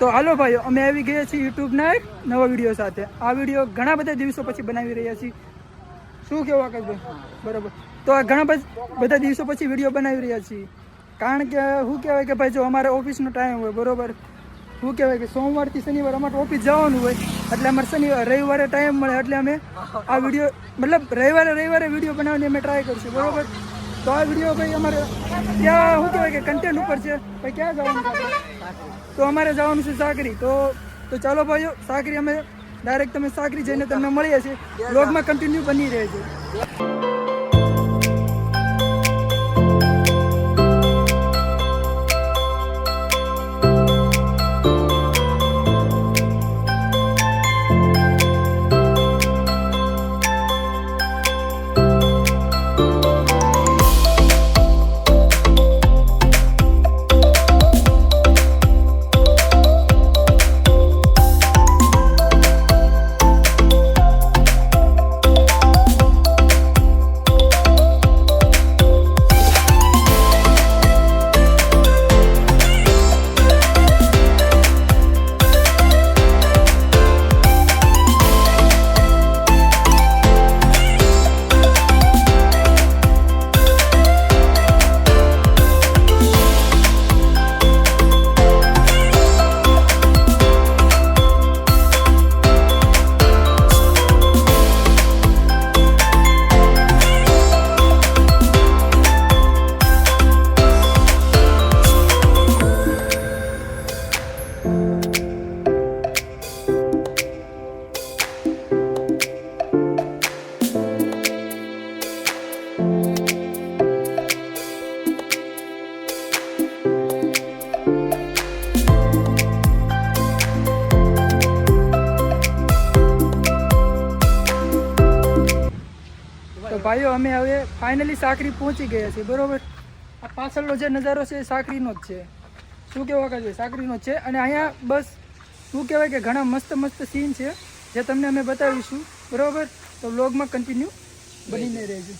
તો હાલો ભાઈઓ અમે આવી ગયા છીએ યુટ્યુબના એક નવા વીડિયો સાથે. આ વીડિયો ઘણા બધા દિવસો પછી બનાવી રહ્યા છીએ. શું કેવું આકાશભાઈ બરાબર. તો આ ઘણા બધા દિવસો પછી વીડિયો બનાવી રહ્યા છીએ. કારણ કે, શું કહેવાય કે ભાઈ, જો અમારે ઓફિસનો ટાઈમ હોય, બરાબર? શું કહેવાય કે સોમવારથી શનિવાર અમારે ઓફિસ જવાનું હોય, એટલે અમારે શનિવાર રવિવારે ટાઈમ મળે, એટલે અમે આ વીડિયો મતલબ રવિવારે રવિવારે વીડિયો બનાવવાની અમે ટ્રાય કરીશું, બરોબર? તો આ વીડિયો ભાઈ અમારે ત્યાં શું કહેવાય કે કન્ટેન્ટ ઉપર છે. ભાઈ ક્યાં જવાનું તો અમારે જવાનું છે સાકરી. તો તો ચાલો ભાઈઓ, સાકરી અમે ડાયરેક્ટ તમે સાકરી જઈને તમને મળીએ છીએ. બ્લોગમાં કન્ટિન્યુ બની રહે છે ભાઈઓ અમે હવે ફાઇનલી સાકરી પહોંચી ગયા છીએ બરાબર? આ પાછળનો જે નજારો છે એ સાકરીનો જ છે. શું કહેવા કાજે સાકરીનો જ છે. અને અહીંયા બસ શું કહેવાય કે ઘણા મસ્ત મસ્ત સીન છે જે તમને અમે બતાવીશું. બરાબર? તો વ્લોગમાં કન્ટિન્યુ બનીને રહેજો.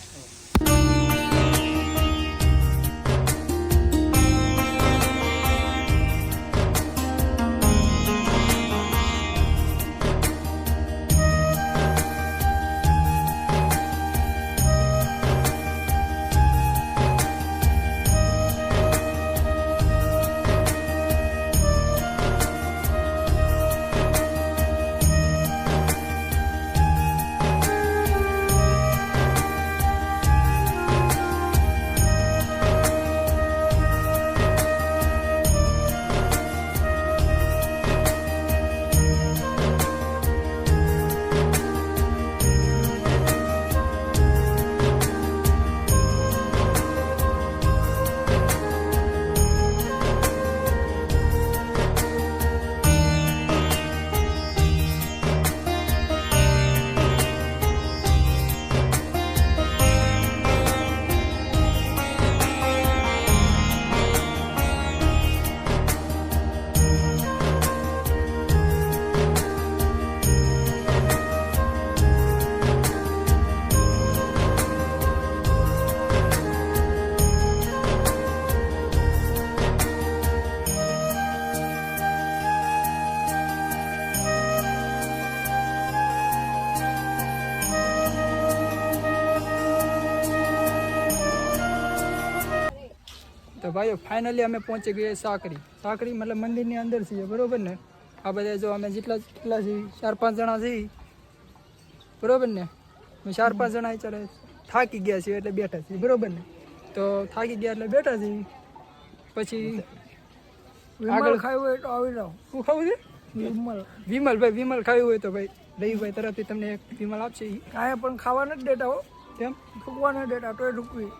તો ભાઈઓ ફાઇનલી અમે પહોંચી ગયા સાંકડી સાંકડી મતલબ મંદિરની અંદર છીએ બરોબર ને? આ બધા જો અમે જેટલા જેટલા છીએ ચાર પાંચ જણા છીએ. બરોબર ને? ચાર પાંચ જણા ચાલે થાકી ગયા છીએ એટલે બેઠા છીએ બરોબર ને? તો થાકી ગયા એટલે બેઠા છીએ. પછી આગળ ખાવું હોય તો આવી જાઓ. શું ખાવું છે? વિમલ. વિમલ ભાઈ વિમલ ખાવું હોય તો ભાઈ રવિભાઈ તરફથી તમને એક વિમલ આપશે કાંઈ પણ ખાવા નથી દેતા હો. કેમ? ઢૂકવા નથી દેતા તો એ ઠૂકવી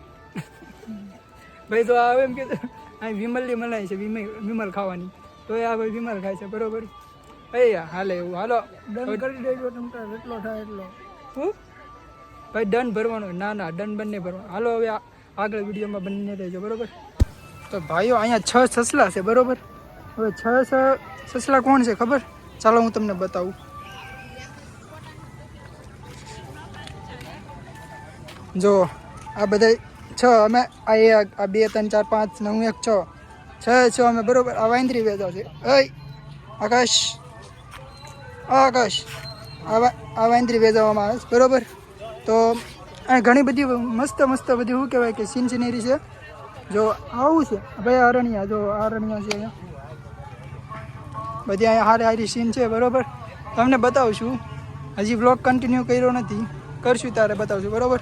ભાઈ તો આવે એમ કે અહીં વિમલની મનાય છે વિમલ વિમલ ખાવાની. તો એ આ ભાઈ વિમલ ખાય છે બરોબર? ભાઈ હાલે એવું હાલો. ડન કરી દેજો તમ એટલો થાય એટલો. હું? ભાઈ ડન ભરવાનો ના ના ડન બંને ભરવાનો. હાલો હવે આગળ વિડીયોમાં બંને રહેજો બરોબર? તો ભાઈઓ અહીંયા છ સસલા છે બરોબર? હવે છ છ સસલા કોણ છે ખબર? ચાલો હું તમને બતાવું. જો આ બધા છ અમે? આ એક, આ બે, ત્રણ, ચાર, પાંચ, નવ, એક છ. છ છ, અમે બરોબર. આ વાંદરી વેદો છે. અય આકાશ. આકાશ. આ વાંદરી વેચવામાં આવે છે. બરોબર? તો અહીં ઘણી બધી મસ્ત મસ્ત બધી શું કહેવાય કે સીન સિનેરી છે? જો આવું છે. ભાઈ, અરણ્યા, જો અરણ્યા છે. બધી અહીંયા હારે હારી સીન છે, બરાબર? તમને બતાવશું હજી બ્લોગ કન્ટિન્યુ કર્યો નથી. કરશું ત્યારે બતાવશું. બરોબર?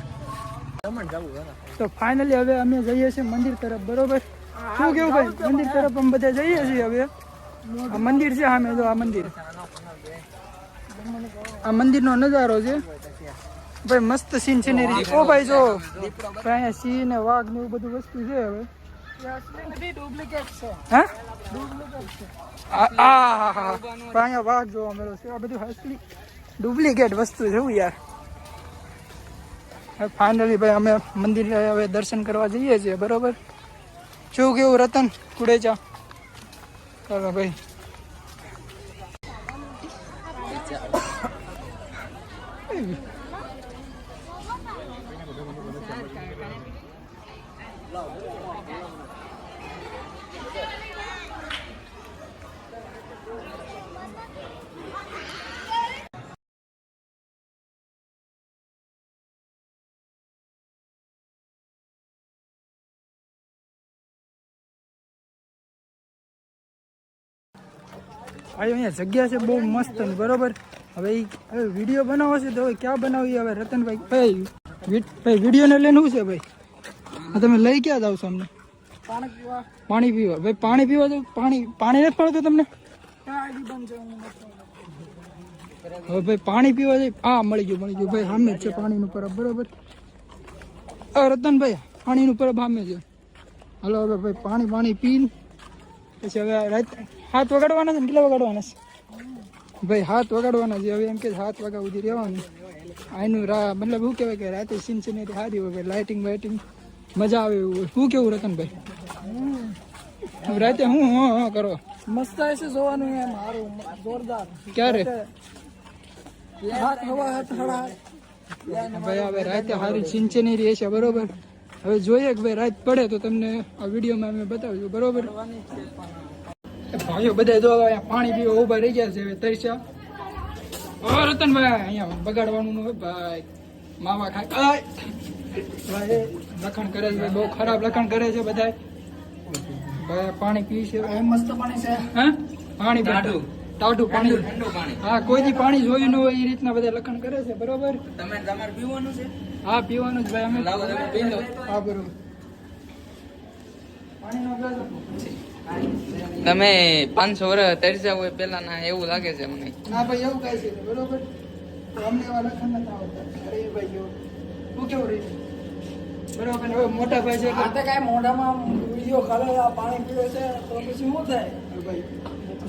તો ફાઇનલી હવે અમે જઈએ છીએ મંદિર તરફ બરોબર? શું કેવું ભાઈ? મંદિર તરફ અમે બધા જઈએ છીએ હવે? આ મંદિર છે સામે જો આ મંદિર. આ મંદિરનો નજારો છે. ભાઈ મસ્ત સીન છે. ને ઓ ભાઈ જો. ત્યાં અહીંયા સિંહ ને વાઘ ને એવું બધું વસ્તુ છે હવે. ડુપ્લિકેટ છે હા હા હા. વાઘ જોવા મળ્યો છે. આ બધું ડુપ્લિકેટ વસ્તુ છે યાર. ફાઇનલી ભાઈ અમે મંદિરે હવે દર્શન કરવા જઈએ છીએ, બરોબર? શું કેવું રતન? કુડેચા ચાલો ભાઈ. ભાઈ અહીંયા જગ્યા છે બહુ મસ્તની બરોબર. હવે હવે વીડિયો બનાવો છે તો હવે ક્યાં બનાવી હવે રતનભાઈ? ભાઈ ભાઈ વિડીયોને લઈને શું છે ભાઈ? આ તમે લઈ ક્યાં જાવ છો અમને? પાણી પીવા. પાણી પીવા. ભાઈ પાણી પીવા તો પાણી પાણી નથી પડતું તમને? હવે ભાઈ પાણી પીવા જઈ. હા મળી ગયું મળી ગયું. ભાઈ સામે છે પાણીનું પરબ બરોબર. રતનભાઈ પાણીનું પરબ સામે છે. હાલો હવે ભાઈ પાણી પાણી પીને પછી હવે રાત હાથ વગાડવાના છે ને? કેટલા વગાડવાના છે? ભાઈ હાથ વગાડવાના છે. હવે એમ કે હાથ વાગ્યા સુધી રહેવાનું. આનું રા મતલબ શું કહેવાય કે રાતે સીન સિનેરી સારી હોય લાઇટિંગ વાઇટિંગ મજા આવે એવું હોય. શું કેવું રતનભાઈ રાતે હું હા હા કરો? મસ્ત હશે જોવાનું એમ? સારું જોરદાર. ક્યારે? હાથ હવા હાથ હળા ભાઈ હવે રાતે સારી સિંચની રહે છે બરોબર? હવે જોઈએ કે ભાઈ રાત પડે તો તમને આ વિડીયોમાં અમે બતાવજો બરોબર? ભાઈઓ બધા જો હવે અહીંયા પાણી પીવા ઊભા રહી ગયા છે હવે તરસ્યા. ઓ રતનભાઈ અહીંયા બગાડવાનું હોય ભાઈ. માવા ખાય! ભાઈ લખણ કરે છે બહુ ખરાબ લખણ કરે છે બધા ભાઈ પાણી પી છે મસ્ત પાણી છે. હા? પાણી ટાઢું ટાઢું પાણી. હા કોઈ દી પાણી જોયું ન હોય એ રીતના બધા લખણ કરે છે બરોબર? તમે તમારે પીવાનું છે? હા પીવાનું જ ભાઈ અમે લાવો તમે પી લો. હા બરોબર. પાણીનો ગ્લાસ આપો. તમે પાંચસો વર્ષ તરસ્યા હોય પેલા ના એવું લાગે છે મને. ના ભાઈ એવું કઈ છે બરોબર? અમને એવા લખણ નથી આવતા અરે ભાઈ જો. હું કેવું રહી બરોબર હવે મોટા ભાઈ છે આ તો કાંઈ મોઢામાં વીડિયો ખાલે પાણી પીવે છે તો પછી શું થાય? ભાઈ.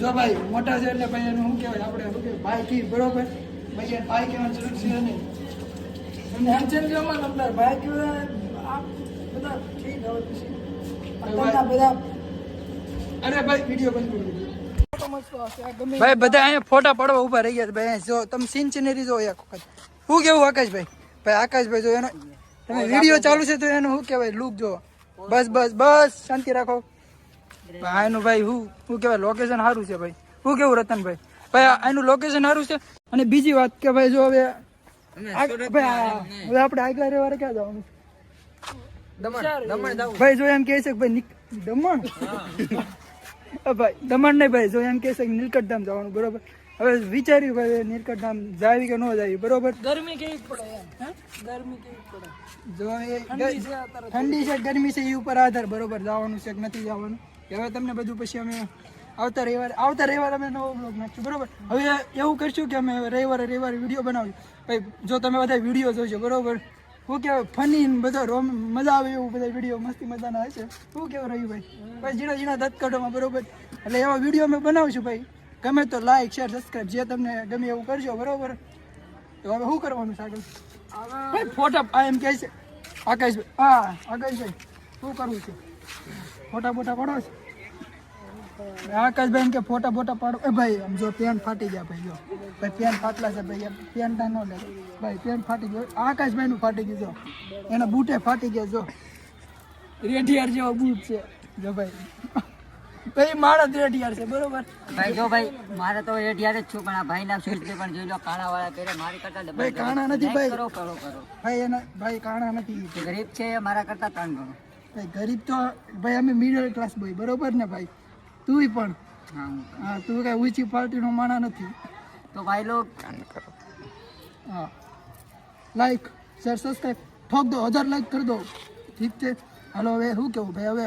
જો ભાઈ મોટા છે એટલે ભાઈ એનું શું કહેવાય? આપણે શું કહેવાય? ભાઈ કી બરોબર? ભાઈ એને ભાઈ કહેવાનું જરૂર છે નહીં. એમ છે ને જમવાનું અંદર ભાઈ કહેવાય આ બધા ઠીક હવે પછી. બધા અરે ભાઈ વીડિયો બંધ કરી દીધો. ભાઈ બધા અહીંયા ફોટા પડવા ઊભા રહી ગયા ભાઈ જો તમે સીન સિનેરી જો એક વખત. શું કેવું આકાશભાઈ? ભાઈ આકાશભાઈ જો એનો તમે વીડિયો ચાલુ છે તો એનું શું કહેવાય? લુક જો બસ બસ બસ શાંતિ રાખો. આનું ભાઈ હું શું કહેવાય લોકેશન સારું છે ભાઈ. શું કેવું રતનભાઈ? ભાઈ ભાઈ આનું લોકેશન સારું છે? અને બીજી વાત કે ભાઈ જો હવે આપણે આગલા રવિવારે ક્યાં જવાનું? ભાઈ જો એમ કહે છે ભાઈ દમણ? ભાઈ દમણ નહીં ભાઈ જો એમ કહે છે કે નીલકંઠ ધામ જવાનું બરોબર? હવે વિચાર્યું ભાઈ નીલકંઠ ધામ જાવી કે ન જાવી બરોબર? ગરમી કેવી પડે ગરમી કેવી પડે? જો એ ઠંડી છે અત્યારે ઠંડી છે ગરમી છે એ ઉપર આધાર બરોબર? જવાનું છે કે નથી જવાનું? હવે તમને બધું પછી અમે આવતા રવિવારે આવતા રવિવારે અમે નવો બ્લોગ નાખશું બરાબર? હવે એવું કરશું કે અમે રવિવારે રવિવારે વીડિયો બનાવશું. ભાઈ જો તમે બધા વીડિયો જોશો બરોબર? શું કહેવાય ફની બધા રોમ મજા આવે એવું બધા વીડિયો મસ્તી મજાના હશે. શું કહેવાય રહ્યું ભાઈ? ભાઈ ઝીણા ઝીણા દત્તકડોમાં બરોબર? એટલે એવા વીડિયો અમે બનાવશું ભાઈ. ગમે તો લાઈક શેર સબસ્ક્રાઈબ જે તમને ગમે એવું કરજો બરાબર? તો હવે શું કરવાનું સાગર ભાઈ ફોટા આ એમ કહે છે આકાશભાઈ હા આકાશભાઈ શું કરવું છે? ફોટા ફોટા પાડો છે? આકાશભાઈ એમ કે ફોટા ફોટા પાડો. એ ભાઈ આમ જો પેન ફાટી ગયા ભાઈ જો. ભાઈ પેન ફાટલા છે ભાઈ પેન તા ન લે. ભાઈ પેન ફાટી ગયો. આકાશભાઈ નું ફાટી ગયું જો. એના બૂટે ફાટી ગયા જો. રેઢિયાર જેવો બૂટ છે. જો ભાઈ. ભાઈ મારા રેઢિયાર છે બરોબર? ભાઈ જો ભાઈ મારે તો રેઢિયાર જ છું પણ આ ભાઈ ના શૂઝ પણ જોઈ લો કાણા વાળા પહેરે મારી કરતા ડબલ ભાઈ, કાણા નથી ભાઈ. કરો કરો કરો. ભાઈ એના ભાઈ કાણા નથી. ગરીબ છે મારા કરતા ત્રણ ગણો. ભાઈ ગરીબ તો ભાઈ અમે મિડલ ક્લાસ ભાઈ બરોબર ને ભાઈ? તુંય પણ. હા તું કઈ ઊંચી પાર્ટીનો માણા નથી. તો ભાઈ લોગ હા. લાઈક શેર સબસ્ક્રાઈબ ઠોક દો હજાર લાઈક કરી દો. ઠીક છે? હાલો હવે શું કેવું? ભાઈ હવે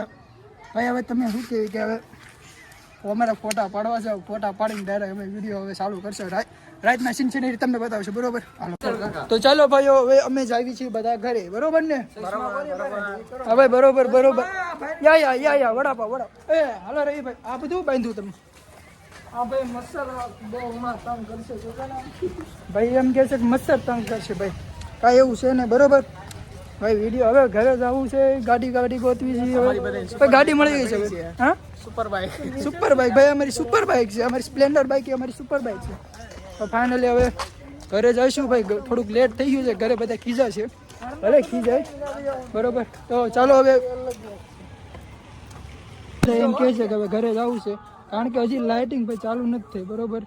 ભાઈ હવે તમે શું કેવી કે હવે અમારા ફોટા પાડવા છે ફોટા પાડીને ડાયરેક્ટ અમે વીડિયો હવે ચાલુ કરશો. રાત રાતના સિન્સિનેરી તમને બતાવશે બરોબર? તો ચાલો ભાઈઓ હવે અમે જ આવી છીએ બધા ઘરે બરોબર ને? હવે ભાઈ બરોબર બરોબર. યા યા યા યા વડાપા વડા એ હાલો રહી ભાઈ આ બધું બાંધ્યું તમે? આ ભાઈ મસાલા બહુ હમણાં તંગ કરશે ભાઈ એમ કહે છે કે મચ્છર તંગ કરશે ભાઈ. કાંઈ એવું છે ને બરોબર? ભાઈ વીડિયો હવે ઘરે જવું છે ગાડી ગાડી ગોતવી છે ગાડી મળી ગઈ છે હા? સુપર બાઇક સુપર બાઇક ભાઈ, અમારી સુપર બાઇક છે. અમારી સ્પ્લેન્ડર બાઇક અમારી સુપર બાઇક છે. તો ફાઇનલી હવે ઘરે જઈશું ભાઈ. થોડુંક લેટ થઈ ગયું છે. ઘરે બધા ખીજા છે. ભલે ખીજાય. બરોબર? તો ચાલો હવે એમ કહે છે કે હવે ઘરે જવું છે. કારણ કે હજી લાઇટિંગ ભાઈ ચાલુ નથી થઈ. બરોબર?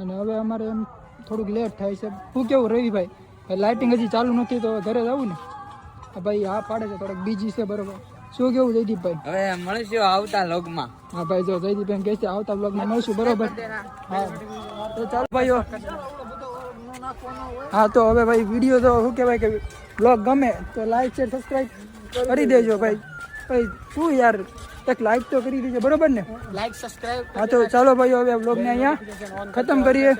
અને હવે અમારે એમ થોડુંક લેટ થાય છે. શું કેવું રવિભાઈ લાઇટિંગ હજી ચાલુ નથી, તો ઘરે જવું ને? ભાઈ હા પાડે છે, થોડોક બીજી છે, બરોબર? શું કેવું જયદીપભાઈ હવે મળશું આવતા લોગમાં હા ભાઈ જો જયદીપભાઈ કહે છે આવતા બ્લોગમાં મળશું બરોબર? હા. તો ચાલો ભાઈઓ. હા તો હવે ભાઈ વીડિયો તો શું કહેવાય કે બ્લોગ ગમે તો લાઈક શેર સબસ્ક્રાઈબ કરી દેજો ભાઈ. ભાઈ શું યાર એક લાઈક તો કરી દેજો બરોબર ને? લાઈક સબસ્ક્રાઈબ હા તો ચાલો ભાઈઓ હવે બ્લોગને અહીંયા ખતમ કરીએ.